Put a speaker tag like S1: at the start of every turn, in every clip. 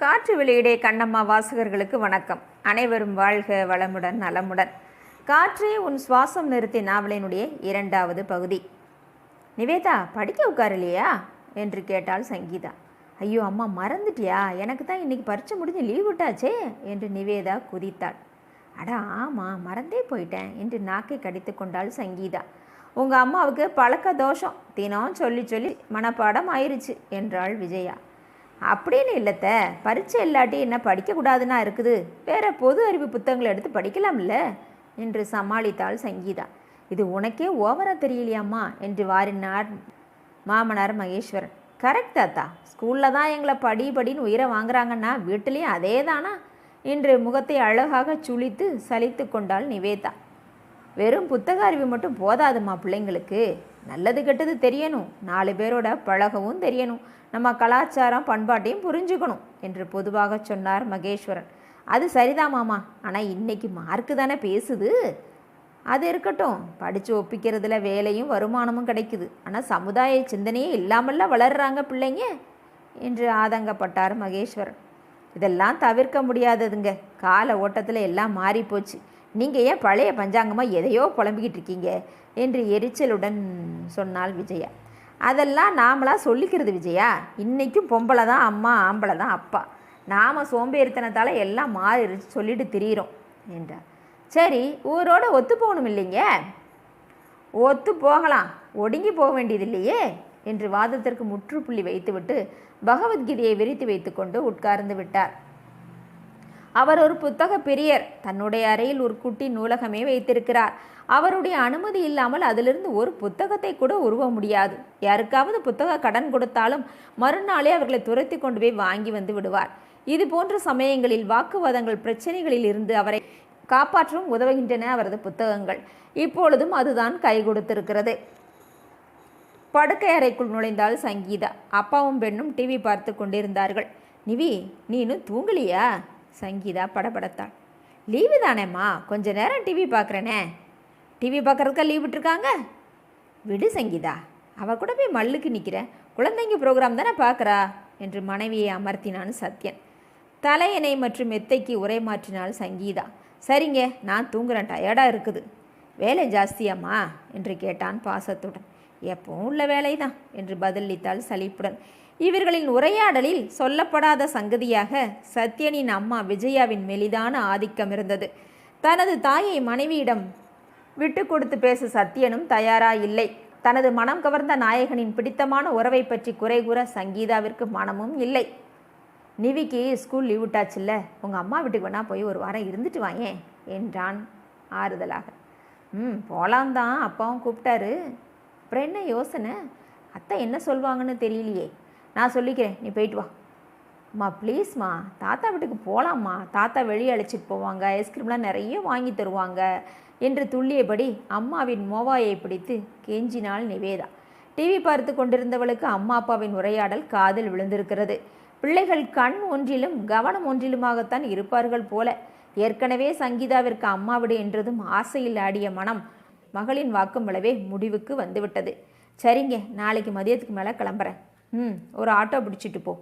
S1: காற்று வெளியிடே கண்ணம்மா வாசகர்களுக்கு வணக்கம். அனைவரும் வாழ்க வளமுடன் நலமுடன். காற்றே உன் சுவாசம் நிறுத்தி நாவலினுடைய இரண்டாவது பகுதி. நிவேதா படிக்க உட்காரலையா? என்று கேட்டாள் சங்கீதா. ஐயோ அம்மா மறந்துட்டியா? எனக்கு தான் இன்னைக்கு பரிச்சை முடிஞ்சு லீவ் விட்டாச்சே என்று நிவேதா குதித்தாள். அட ஆமாம் மறந்தே போயிட்டேன் என்று நாக்கை கடித்து கொண்டாள் சங்கீதா. உங்கள் அம்மாவுக்கு பழக்க தோஷம். தினம் சொல்லி சொல்லி மனப்பாடம் ஆயிருச்சு என்றாள் விஜயா. அப்படின்னு இல்லைத்த. பரீட்சை இல்லாட்டி என்ன படிக்கக்கூடாதுன்னா இருக்குது. வேற பொது அறிவு புத்தகங்களை எடுத்து படிக்கலாம்ல? என்று சமாளித்தாள் சங்கீதா. இது உனக்கே ஓவரா தெரியலையாம்மா? என்று வாரினார் மாமனார் மகேஸ்வரன். கரெக்ட் தாத்தா. ஸ்கூலில் தான் எங்களை படி படின்னு உயிரை வாங்குறாங்கன்னா வீட்டிலையும் அதே தானா என்று முகத்தை அழகாக சுளித்து சலித்து கொண்டாள் நிவேதா. வெறும் புத்தக அறிவு மட்டும் போதாதுமா பிள்ளைங்களுக்கு? நல்லது கெட்டது தெரியணும். நாலு பேரோட பழகவும் தெரியணும். நம்ம கலாச்சாரம் பண்பாட்டையும் புரிஞ்சுக்கணும் என்று பொதுவாக சொன்னார் மகேஸ்வரன். அது சரிதான் மாமா? ஆனால் இன்னைக்கு மார்க்கு தானே பேசுது. அது இருக்கட்டும். படித்து ஒப்பிக்கிறதுல வேலையும் வருமானமும் கிடைக்குது. ஆனால் சமுதாய சிந்தனையே இல்லாமல்ல வளர்றாங்க பிள்ளைங்க என்று ஆதங்கப்பட்டார் மகேஸ்வரன். இதெல்லாம் தவிர்க்க முடியாததுங்க. கால ஓட்டத்தில் எல்லாம் மாறிப்போச்சு. நீங்கள் ஏன் பழைய பஞ்சாங்கமாக எதையோ புலம்பிக்கிட்டு இருக்கீங்க? என்று எரிச்சலுடன் சொன்னாள் விஜயா. அதெல்லாம் நாமளாக சொல்லிக்கிறது விஜயா. இன்றைக்கும் பொம்பளை தான் அம்மா ஆம்பளை தான் அப்பா. நாம் சோம்பேறித்தனத்தால் எல்லாம் மாறிடுச்சு சொல்லிட்டு திரியிறோம் என்றார் சரி ஊரோட ஒத்து போகணும் இல்லைங்க? ஒத்து போகலாம். ஒடுங்கி போக வேண்டியது இல்லையே? என்று வாதத்திற்கு முற்றுப்புள்ளி வைத்துவிட்டு பகவத்கீதையை விரித்து வைத்துக்கொண்டு உட்கார்ந்து விட்டார். அவர் ஒரு புத்தக பிரியர். தன்னுடைய அறையில் ஒரு குட்டி நூலகமே வைத்திருக்கிறார். அவருடைய அனுமதி இல்லாமல் அதிலிருந்து ஒரு புத்தகத்தை கூட உருவ முடியாது. யாருக்காவது புத்தக கடன் கொடுத்தாலும் மறுநாளே அவர்களை துரத்தி கொண்டு போய் வாங்கி வந்து விடுவார். இது போன்ற சமயங்களில் வாக்குவாதங்கள் பிரச்சனைகளில் இருந்து அவரை காப்பாற்றவும் உதவுகின்றன அவரது புத்தகங்கள். இப்பொழுதும் அதுதான் கை கொடுத்திருக்கிறது. படுக்கை அறைக்குள் நுழைந்தால் சங்கீதா. அப்பாவும் பெண்ணும் டிவி பார்த்து கொண்டிருந்தார்கள். நிவி நீ இன்னும் தூங்கலியா? சங்கீதா படபடத்தாள். லீவு தானேம்மா? கொஞ்ச நேரம் டிவி பார்க்குறேனே டிவி பார்க்குறதுக்கா லீவ் விட்டுருக்காங்க? விடு சங்கீதா அவ கூட போய் மல்லுக்கு நிற்கிற குழந்தைங்க ப்ரோக்ராம் தானே பார்க்குறா என்று மனைவியை அமர்த்தினான் சத்யன். தலையணை மற்றும் மெத்தைக்கு உரை மாற்றினாள் சங்கீதா. சரிங்க நான் தூங்குறேன். டயர்டாக இருக்குது. வேலை ஜாஸ்தியாம்மா? என்று கேட்டான் பாசத்துடன். எப்பவும் உள்ள வேலை தான் என்று பதிலளித்தாள் சலிப்புடன். இவர்களின் உரையாடலில் சொல்லப்படாத சங்கதியாக சத்யனின் அம்மா விஜயாவின் மெலிதான ஆதிக்கம் இருந்தது. தனது தாயை மனைவியிடம் விட்டு கொடுத்து பேச சத்யனும் தயாரா இல்லை. தனது மனம் கவர்ந்த நாயகனின் பிடித்தமான உறவை பற்றி குறை கூற சங்கீதாவிற்கு மனமும் இல்லை. நிவிக்கு ஸ்கூல் லீவ் விட்டாச்சுல்ல உங்கள் அம்மா வீட்டுக்கு வேணா போய் ஒரு வாரம் இருந்துட்டு வாயேன் என்றான் ஆறுதலாக. ம் போலாம் தான் அப்பாவும் கூப்பிட்டாரு. அப்புறம் என்ன யோசனை? அத்தை என்ன சொல்வாங்கன்னு தெரியலையே. நான் சொல்லிக்கிறேன் நீ போயிட்டு வா. அம்மா ப்ளீஸ்மா தாத்தா வீட்டுக்கு போகலாம்மா தாத்தா வெளியே அழைச்சிட்டு போவாங்க ஐஸ்கிரீம்லாம் நிறைய வாங்கி தருவாங்க என்று துள்ளியபடி அம்மாவின் மோவாயை பிடித்து கெஞ்சினாள் நிவேதா. டிவி பார்த்து கொண்டிருந்தவளுக்கு அம்மா அப்பாவின் உரையாடல் காதில் விழுந்திருக்கிறது. பிள்ளைகள் கண் ஒன்றிலும் கவனம் ஒன்றிலுமாகத்தான் இருப்பார்கள் போல. ஏற்கனவே சங்கீதாவிற்கு அம்மாவிடு என்றதும் ஆசையில் ஆடிய மனம் மகளின் வாக்குமளவே விளவே முடிவுக்கு வந்துவிட்டது. சரிங்க நாளைக்கு மதியத்துக்கு மேலே கிளம்புறேன். ம் ஒரு ஆட்டோ பிடிச்சிட்டு போ.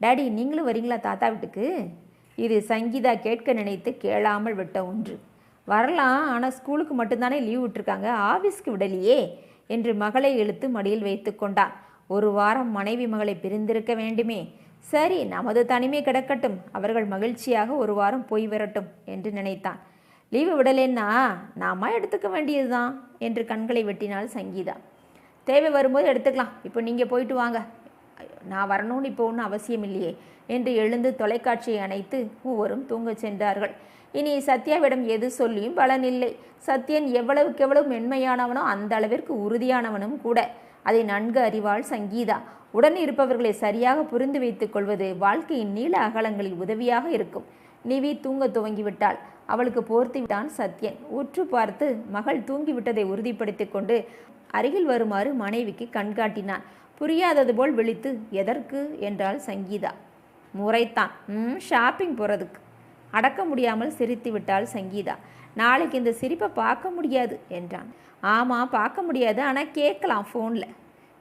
S1: டாடி நீங்களும் வரீங்களா தாத்தா வீட்டுக்கு? இது சங்கீதா கேட்க நினைத்து கேளாமல் விட்ட ஒன்று. வரலாம் ஆனால் ஸ்கூலுக்கு மட்டும்தானே லீவ் விட்டுருக்காங்க ஆஃபீஸ்க்கு விடலையே என்று மகளை இழுத்து மடியில் வைத்து கொண்டான். ஒரு வாரம் மனைவி மகளை பிரிந்திருக்க வேண்டுமே. சரி நமது தனிமை கிடக்கட்டும் அவர்கள் மகிழ்ச்சியாக ஒரு வாரம் போய் வரட்டும் என்று நினைத்தான். லீவு விடலேன்னா நாம எடுத்துக்க வேண்டியதுதான் என்று கண்களை வெட்டினாள் சங்கீதா. தேவை வரும்போது எடுத்துக்கலாம். இப்போ நீங்கள் போயிட்டு வாங்க. நான் வரணும்னு இப்போ ஒன்றும் அவசியம் இல்லையே என்று எழுந்து தொலைக்காட்சியை அணைத்து மூவரும் தூங்கச் சென்றார்கள். இனி சத்யாவிடம் எது சொல்லியும் பலனில்லை சத்யன் எவ்வளவுக்கு எவ்வளவு மென்மையானவனோ அந்த அளவிற்கு உறுதியானவனும் கூட. அதை நன்கு அறிவாள் சங்கீதா. உடன் இருப்பவர்களை சரியாக புரிந்து வைத்துக் கொள்வது வாழ்க்கையின் நீள அகலங்களில் உதவியாக இருக்கும். நிவி தூங்க துவங்கிவிட்டாள். அவளுக்கு போர்த்து விட்டான் சத்யன். உற்று பார்த்து மகள் தூங்கிவிட்டதை உறுதிப்படுத்திக் கொண்டு அருகில் வருமாறு மனைவிக்கு கண்காட்டினான். புரியாதது போல் விழித்து எதற்கு? என்றாள் சங்கீதா. முறைத்தான். ம் ஷாப்பிங் போகிறதுக்கு அடக்க முடியாமல் சிரித்து விட்டாள் சங்கீதா. நாளைக்கு இந்த சிரிப்பை பார்க்க முடியாது என்றான். ஆமாம் பார்க்க முடியாது. ஆனால் கேட்கலாம் ஃபோனில்.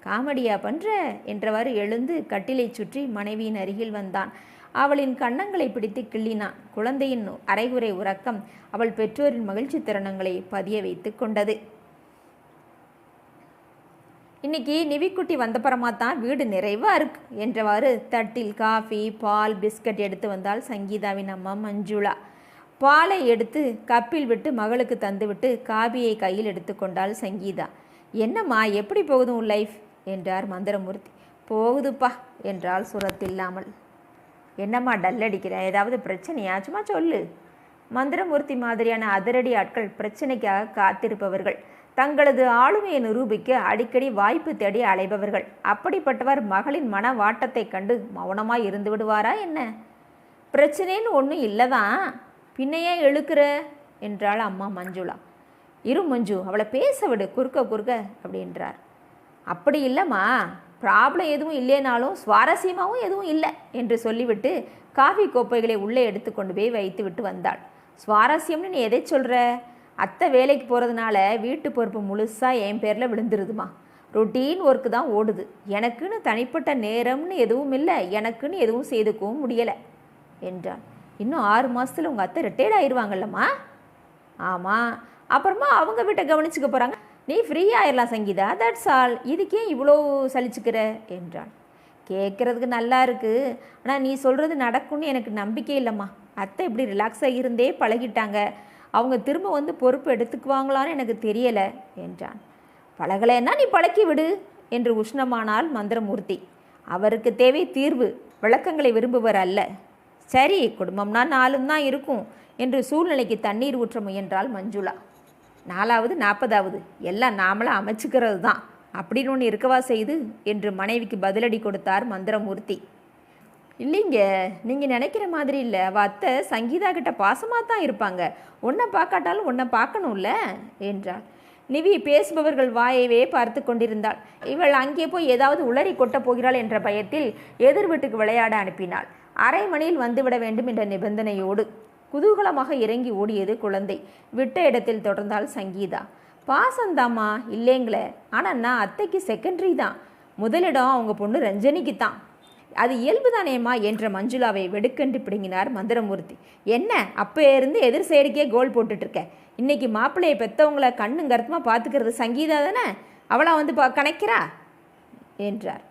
S1: காமெடியா பண்ற? என்றவாறு எழுந்து கட்டிலை சுற்றி மனைவியின் அருகில் வந்தான். அவளின் கன்னங்களை பிடித்து கிள்ளினான். குழந்தையின் அரைகுறை உறக்கம் அவள் பெற்றோரின் மகிழ்ச்சி தருணங்களை பதிய வைத்து கொண்டது. இன்னைக்கு நிவிக்குட்டி வந்தப்புறமா தான் வீடு நிறைவாக இருக்கு என்றவாறு தட்டில் காஃபி பால் பிஸ்கட் எடுத்து வந்தால் சங்கீதாவின் அம்மா மஞ்சுளா. பாலை எடுத்து கப்பில் விட்டு மகளுக்கு தந்துவிட்டு காபியை கையில் எடுத்துக்கொண்டாள் சங்கீதா. என்னம்மா எப்படி போகுது உன் லைஃப் என்றார் மந்திரமூர்த்தி. போகுதுப்பா என்றால் சுரத்தில்லாமல். என்னம்மா டல் அடிக்கிற? ஏதாவது பிரச்சனையா? சும்மா சொல்லு. மந்திரமூர்த்தி மாதிரியான அதிரடி ஆட்கள் பிரச்சனைக்காக காத்திருப்பவர்கள். தங்களது ஆளுமையை நிரூபிக்க அடிக்கடி வாய்ப்பு தேடி அலைபவர்கள். அப்படிப்பட்டவர் மகளின் மன வாட்டத்தை கண்டு மௌனமாய் இருந்து விடுவாரா என்ன? பிரச்சனைன்னு ஒன்றும் இல்லைதான் பின்னையே இழுக்கிற? என்றாள் அம்மா மஞ்சுளா. இரு மஞ்சு அவளை பேச விடு குறுக்க குறுக்க அப்படின்றார். அப்படி இல்லைம்மா. ப்ராப்ளம் எதுவும் இல்லைனாலும் சுவாரஸ்யமாகவும் எதுவும் இல்லை என்று சொல்லிவிட்டு காஃபி கோப்பைகளை உள்ளே எடுத்துக்கொண்டு போய் வைத்து விட்டு வந்தாள். சுவாரஸ்யம்னு நீ எதை சொல்கிற அத்தை வேலைக்கு போகிறதுனால வீட்டு பொறுப்பு முழுசாக என் பேரில் விழுந்துருதுமா. ரொட்டீன் ஒர்க்கு தான் ஓடுது. எனக்குன்னு தனிப்பட்ட நேரம்னு எதுவும் இல்லை. எனக்குன்னு எதுவும் செய்துக்கவும் முடியலை என்றான். இன்னும் ஆறு மாதத்தில் உங்கள் அத்தை ரிட்டையர்ட் ஆயிடுவாங்கல்லம்மா ஆமாம் அப்புறமா அவங்க வீட்டை கவனிச்சுக்க போகிறாங்க நீ ஃப்ரீ ஆயிடலாம் சங்கீதா. தட்ஸ் ஆல் இதுக்கே இவ்வளோ சலிச்சுக்கிற என்றான். கேட்குறதுக்கு நல்லா இருக்குது ஆனால் நீ சொல்கிறது நடக்கும்னு எனக்கு நம்பிக்கை இல்லைம்மா. அத்தை இப்படி ரிலாக்ஸாக இருந்தே பழகிட்டாங்க. அவங்க திரும்ப வந்து பொறுப்பு எடுத்துக்குவாங்களான்னு எனக்கு தெரியலை என்றான். பழகலைன்னா நீ பழக்கி விடு என்று உஷ்ணமானால் மந்திரமூர்த்தி. அவருக்கு தேவை தீர்வு விளக்கங்களை விரும்புவர் அல்ல. சரி குடும்பம்னா நாலும் தான் இருக்கும் என்று சூழ்நிலைக்கு தண்ணீர் ஊற்ற முயன்றாள் மஞ்சுளா. நாலாவது நாற்பதாவது எல்லாம் நாமளாக அமைச்சுக்கிறது தான் அப்படின்னு ஒன்று இருக்கவா செய்து என்று மனைவிக்கு பதிலடி கொடுத்தார் மந்திரமூர்த்தி. இல்லைங்க நீங்கள் நினைக்கிற மாதிரி இல்லை. அவள் அத்தை சங்கீதா கிட்ட பாசமாக தான் இருப்பாங்க. உன்னை பார்க்காட்டாலும் உன்னை பார்க்கணும்ல? என்றாள். நிவி பேசுபவர்கள் வாயவே பார்த்து கொண்டிருந்தாள். இவள் அங்கே போய் ஏதாவது உளறி கொட்டப் போகிறாள் என்ற பயத்தில் எதிர் வீட்டுக்கு விளையாட அனுப்பினாள். அரை மணியில் வந்துவிட வேண்டும் என்ற நிபந்தனையோடு குதூகலமாக இறங்கி ஓடியது குழந்தை. விட்ட இடத்தில் தொடர்ந்தாள் சங்கீதா. பாசந்தாம்மா இல்லைங்களே. ஆனால் நான் அத்தைக்கு செகண்டரி தான். முதலிடம் அவங்க பொண்ணு ரஞ்சனிக்கு தான். அது இயல்பு தானேம்மா என்ற மஞ்சுளாவை வெடுக்கென்று பிடுங்கினார் மந்திரமூர்த்தி. என்ன? அப்போ இருந்து எதிர் சைடுக்கே கோல் போட்டுட்ருக்க. இன்னைக்கு மாப்பிள்ளையை பெற்றவங்கள கண்ணும் கருத்துமாக பார்த்துக்கிறது சங்கீதா தானே? அவளாக வந்து பா கணக்கிறா? என்றார்.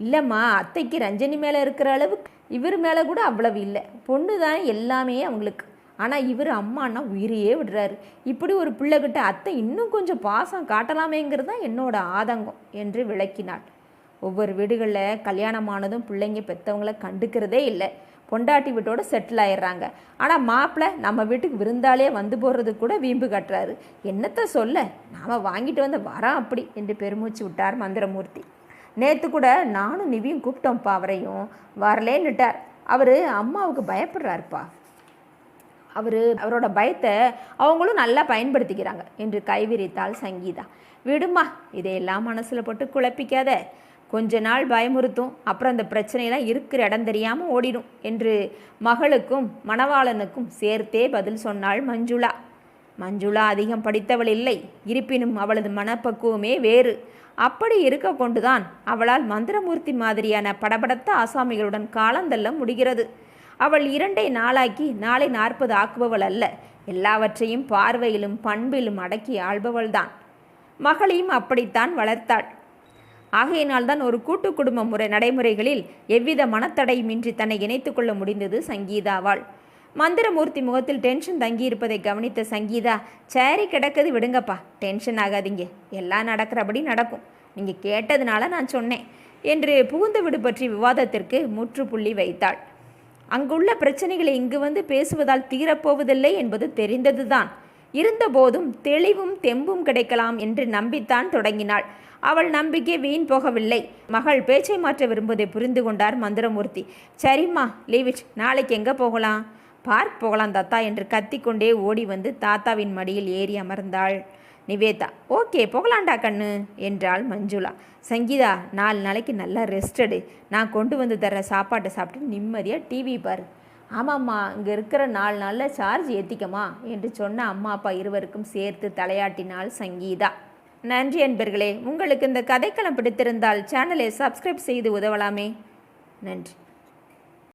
S1: இல்லைம்மா அத்தைக்கு ரஞ்சனி மேலே இருக்கிற அளவு இவர் மேலே கூட அவ்வளவு இல்லை. பொண்ணு தான் எல்லாமே அவங்களுக்கு. ஆனால் இவர் அம்மானா உயிரையே விடுறாரு. இப்படி ஒரு பிள்ளைகிட்ட அத்தை இன்னும் கொஞ்சம் பாசம் காட்டலாமேங்கிறது தான் என்னோட ஆதங்கம் என்று விளக்கினாள். ஒவ்வொரு வீடுகளில் கல்யாணமானதும் பிள்ளைங்க பெற்றவங்கள கண்டுக்கிறதே இல்லை. பொண்டாட்டி வீட்டோட செட்டில் ஆயிடுறாங்க. ஆனால் மாப்பிள்ளை நம்ம வீட்டுக்கு விருந்தாலே வந்து போடுறது கூட வீம்பு கட்டுறாரு. என்னத்தை சொல்ல? நாம் வாங்கிட்டு வந்த வரோம் அப்படி என்று பெருமூச்சு விட்டார் மந்திரமூர்த்தி. நேற்று கூட நானும் நிவியும் கூப்பிட்டோம்ப்பா அவரையும். வரலேன்னுட்டார் அவர் அம்மாவுக்கு பயப்படுறாருப்பா. அவர் அவரோட பயத்தை அவங்களும் நல்லா பயன்படுத்திக்கிறாங்க என்று கைவிரித்தாள் சங்கீதா. விடுமா இதையெல்லாம் மனசில் போட்டு குழப்பிக்காத. கொஞ்ச நாள் பயமுறுத்தும். அப்புறம் அந்த பிரச்சனையெல்லாம் இருக்கிற இடம் தெரியாமல் ஓடிடும் என்று மகளுக்கும் மணவாளனுக்கும் சேர்த்தே பதில் சொன்னாள் மஞ்சுளா. மஞ்சுளா அதிகம் படித்தவள் இல்லை. இருப்பினும் அவளது மனப்பக்குவமே வேறு. அப்படி இருக்க கொண்டுதான் அவளால் மந்திரமூர்த்தி மாதிரியான படபடத்த ஆசாமிகளுடன் காலந்தள்ள முடிகிறது. அவள் இரண்டை நாளாக்கி நாளை நாற்பது ஆக்குபவள் அல்ல. எல்லாவற்றையும் பார்வையிலும் பண்பிலும் அடக்கி ஆள்பவள்தான். மகளையும் அப்படித்தான் வளர்த்தாள். ஆகையினால்தான் ஒரு கூட்டு குடும்ப முறை நடைமுறைகளில் எவ்வித மனத்தடையுமின்றி தன்னை இணைத்து கொள்ள முடிந்தது சங்கீதாவாள் மந்திரமூர்த்தி முகத்தில் டென்ஷன் தங்கியிருப்பதை கவனித்த சங்கீதா சேரி கிடக்குது விடுங்கப்பா. டென்ஷன் ஆகாதீங்க. எல்லாம் நடக்கிறபடி நடக்கும். நீங்கள் கேட்டதுனால நான் சொன்னேன் என்று புகுந்த விடு பற்றி விவாதத்திற்கு முற்றுப்புள்ளி வைத்தாள். அங்குள்ள பிரச்சனைகளை இங்கு வந்து பேசுவதால் தீரப்போவதில்லை என்பது தெரிந்ததுதான். இருந்தபோதும் தெளிவும் தெம்பும் கிடைக்கலாம் என்று நம்பித்தான் தொடங்கினாள். அவள் நம்பிக்கை வீண் போகவில்லை. மகள் பேச்சை மாற்ற விரும்புவதை புரிந்து கொண்டார் மந்திரமூர்த்தி. சரிம்மா லீவிட் நாளைக்கு எங்கே போகலாம்? பார்க் போகலாம் தாத்தா என்று கத்திக்கொண்டே ஓடி வந்து தாத்தாவின் மடியில் ஏறி அமர்ந்தாள். நிவேதா ஓகே போகலாண்டா கண்ணு என்றாள் மஞ்சுளா. சங்கீதா நாலு நாளைக்கு நல்லா ரெஸ்டடு நான் கொண்டு வந்து தர சாப்பாட்டை சாப்பிட்டு நிம்மதியாக டிவி பாரு. ஆமாம்மா இங்கே இருக்கிற நாலு நாளில் சார்ஜ் ஏற்றிக்கமா என்று சொன்ன அம்மா அப்பா இருவருக்கும் சேர்த்து தலையாட்டினாள் சங்கீதா. நன்றி அன்பர்களே உங்களுக்கு இந்த கதைக்களம் பிடித்திருந்தால் சேனலை சப்ஸ்கிரைப் செய்து உதவலாமே. நன்றி.